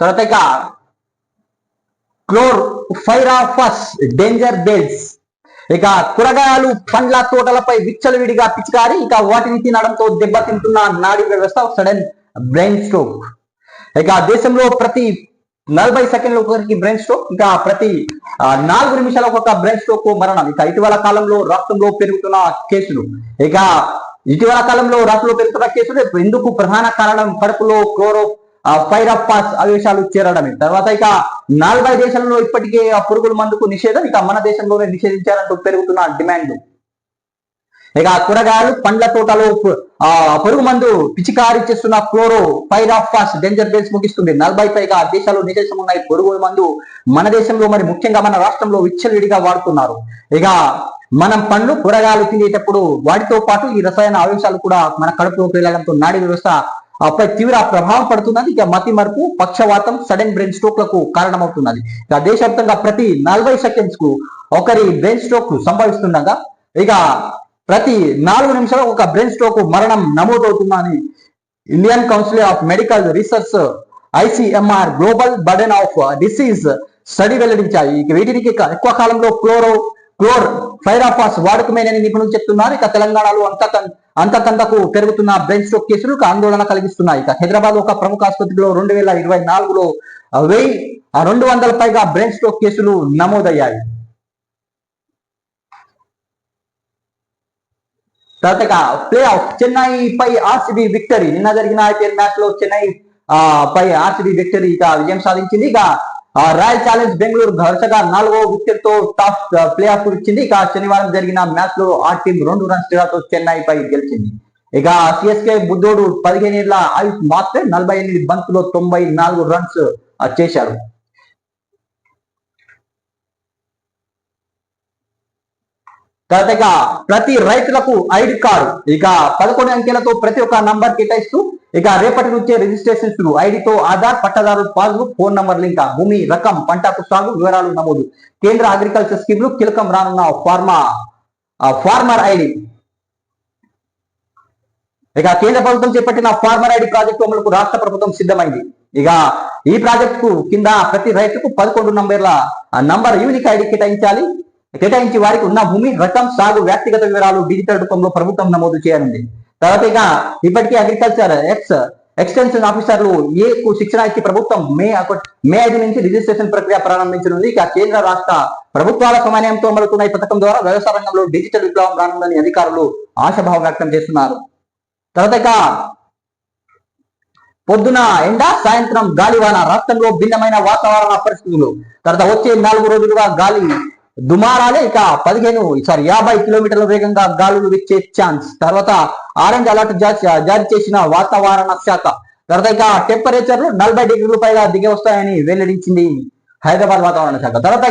తర్వాత ఇక క్లోర్ ఫైరాఫస్ danger bells. ఇక కూరగాయలు పండ్ల తోటలపై విచ్చలవిడిగా పిచికారి ఇక వాటిని తినడంతో దెబ్బతింటున్న నాడీ వ్యవస్థ సడన్ బ్రెయిన్ స్ట్రోక్. ఇక దేశంలో ప్రతి నలభై సెకండ్లు ఒకరికి బ్రెయిన్ స్ట్రోక్ ఇక ప్రతి నాలుగు నిమిషాల ఒక్కొక్క బ్రెయిన్ స్ట్రోక్ మరణం. ఇక ఇటీవల కాలంలో రాష్ట్రంలో పెరుగుతున్న కేసులు. ఇక ఇటీవల కాలంలో రాష్ట్రంలో పెరుగుతున్న కేసులు ఎందుకు ప్రధాన కారణం కడుపులో క్లోరో ఫైరఫాస్ ఆవేశాలు చేరడమే. తర్వాత ఇక నలభై దేశాలలో ఇప్పటికే ఆ పురుగుల మందుకు నిషేధం ఇక మన దేశంలోనే నిషేధించాలంటూ పెరుగుతున్న డిమాండ్. ఇక కూరగాయలు పండ్ల తోటలో పురుగు మందు పిచికారి చేస్తున్న క్లోరో పాస్ డేంజర్ బేల్స్ ముగిస్తుంది. నలభై పైగా దేశాలు నిషేధం ఉన్నాయి. పురుగు మందు మన దేశంలో మరి ముఖ్యంగా మన రాష్ట్రంలో విచ్చలవిడిగా వాడుతున్నారు. ఇక మనం పండ్లు కూరగాయలు తినేటప్పుడు వాటితో పాటు ఈ రసాయన ఆవేశాలు కూడా మన కడుపులోకి వెళ్ళడంతో నాడీ వ్యవస్థ పై తీవ్ర ప్రభావం పడుతున్నది. ఇక మతి మరుపు పక్షవాతం సడన్ బ్రెయిన్ స్ట్రోక్లకు కారణమవుతున్నది. ఇక దేశవ్యాప్తంగా ప్రతి నలభై సెకండ్స్కు ఒకరి బ్రెయిన్ స్ట్రోక్ సంభవిస్తుండగా ఇక ప్రతి నాలుగు నిమిషాలు ఒక బ్రెయిన్ స్ట్రోక్ మరణం నమోదవుతుందని Indian council of medical research ICMR global burden of disease study వెల్లడించాయి. ఇక వీటికి ఎక్కువ కాలంలో క్లోరో క్లోర్ ఫైరాఫాస్ వాడకమేనని నిపుణులు చెప్తున్నారు. ఇక తెలంగాణలో అంత అంతకంతకు పెరుగుతున్న బ్రెయిన్ స్ట్రోక్ కేసులు ఆందోళన కలిగిస్తున్నాయి. ఇక హైదరాబాద్ ఒక ప్రముఖ ఆసుపత్రిలో రెండు వేల ఇరవై నాలుగులో వెయ్యి రెండు వందల పైగా బ్రెయిన్ స్ట్రోక్ కేసులు నమోదయ్యాయి. తర్వాత ప్లే ఆఫ్ చెన్నై పై ఆర్సిబి విక్టరీ. నిన్న జరిగిన ఐపీఎల్ మ్యాచ్లో చెన్నై పై ఆర్సిబి విక్టరీ ఇక విజయం సాధించింది. ఇక రాయల్ ఛాలెంజ్ బెంగళూరు వరుసగా నాలుగో వికెట్తో టాప్ ప్లే ఆఫ్ ఇచ్చింది. ఇక శనివారం జరిగిన మ్యాచ్లో ఆ టీం రెండు రన్స్ తేడాతో చెన్నై పై గెలిచింది. ఇక సిఎస్కే బుద్ధోడు పదిహేను ఏళ్ళ ఆయుష్ మాత్రే నలభై ఎనిమిది బంతులో తొంభై నాలుగు రన్స్ చేశారు తర్వాత ప్రతి రైతులకు ఐడి కార్డు. ఇక పదకొండు అంకెలతో ప్రతి ఒక్క నంబర్ కేటాయిస్తూ ఇక రేపటి నుంచే రిజిస్ట్రేషన్ షురు ఐడితో ఆధార్ పట్టదారు పాస్బుక్ ఫోన్ నంబర్ లింక్ భూమి రకం పంటకు సాగు వివరాలు నమోదు. కేంద్ర అగ్రికల్చర్ స్కీమ్లు కీలకం రానున్న ఫార్మా ఫార్మర్ ఐడి. ఇక కేంద్ర ప్రభుత్వం చేపట్టిన ఫార్మర్ ఐడి ప్రాజెక్టు అమలుకు రాష్ట్ర ప్రభుత్వం సిద్ధమైంది. ఇక ఈ ప్రాజెక్టుకు కింద ప్రతి రైతుకు పదకొండు నంబర్ల నంబర్ యూనిక్ ఐడి కేటాయించాలి. కేటాయించి వారికి ఉన్న భూమి రకం సాగు వ్యక్తిగత వివరాలు డిజిటల్ రూపంలో ప్రభుత్వం నమోదు చేయనుంది. తర్వాత ఇక ఇప్పటికే అగ్రికల్చర్ ఎక్స్ ఎక్స్టెన్షన్ ఆఫీసర్లు ఏ కు శిక్షణ ఇచ్చి ప్రభుత్వం మే మే ఐదు నుంచి రిజిస్ట్రేషన్ ప్రక్రియ ప్రారంభించనుంది. ఇక కేంద్ర రాష్ట్ర ప్రభుత్వాల సమన్వయంతో అమలుతున్న ఈ పథకం ద్వారా వ్యవసాయ రంగంలో డిజిటల్ విప్లవం రానుందని అధికారులు ఆశాభావం వ్యక్తం చేస్తున్నారు. తర్వాత ఇక పొద్దున ఎండ సాయంత్రం గాలివాన రాష్ట్రంలో భిన్నమైన వాతావరణ పరిస్థితులు. తర్వాత వచ్చే నాలుగు రోజులుగా గాలి దుమారాలే ఇక పదిహేను సారీ యాభై కిలోమీటర్ల వేగంగా గాలులు విచ్చే ఛాన్స్. తర్వాత ఆరెంజ్ అలర్ట్ జారీ చేసిన వాతావరణ శాఖ. తర్వాత ఇక టెంపరేచర్లు నలభై డిగ్రీలు పైగా దిగి వస్తాయని వెల్లడించింది హైదరాబాద్ వాతావరణ శాఖ. తర్వాత